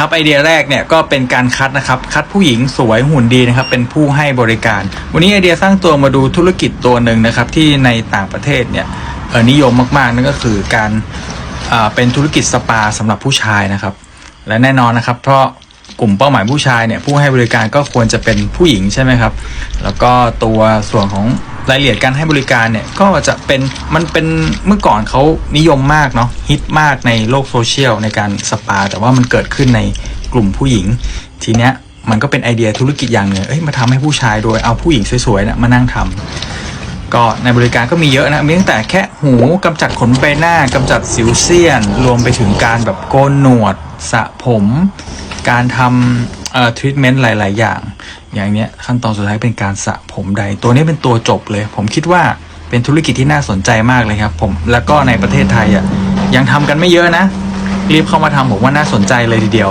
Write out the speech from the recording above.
นะครับไอเดียแรกเนี่ยก็เป็นการคัดนะครับคัดผู้หญิงสวยหุ่นดีนะครับเป็นผู้ให้บริการ วันนี้ไอเดียสร้างตัวมาดูธุรกิจตัวหนึ่งนะครับที่ในต่างประเทศเนี่ยนิยมมากๆนั่นก็คือการเป็นธุรกิจสปาสำหรับผู้ชายนะครับ และแน่นอนนะครับ เพราะกลุ่มเป้าหมายผู้ชายเนี่ยผู้ให้บริการก็ควรจะเป็นผู้หญิงใช่ไหมครับ แล้วก็ตัวส่วนของ รายละเอียดการให้บริการเนี่ยก็จะเป็นมันเป็นเมื่อก่อนเขานิยมมากเนาะฮิตมากในโลกโซเชียลในการสปา แต่ว่ามันเกิดขึ้นในกลุ่มผู้หญิง ทีเนี้ยมันก็เป็นไอเดียธุรกิจอย่างหนึ่งเอ้ยมาทำให้ผู้ชายโดยเอาผู้หญิงสวยๆเนี่ยมานั่งทำก็ในบริการก็มีเยอะนะมีตั้งแต่แค่หูกำจัดขนใบหน้ากำจัดสิวเซียน รวมไปถึงการแบบโกนหนวดสระผม การทำเอ่อ ทรีทเมนต์หลาย ๆ อย่าง อย่างเนี้ยขั้นตอนสุดท้ายเป็นการสระผมใด ตัวนี้เป็นตัวจบเลย ผมคิดว่าเป็นธุรกิจที่น่าสนใจมากเลยครับ ผมแล้วก็ในประเทศไทยอะยังทำกันไม่เยอะนะ รีบเข้ามาทำผมว่าน่าสนใจเลยทีเดียว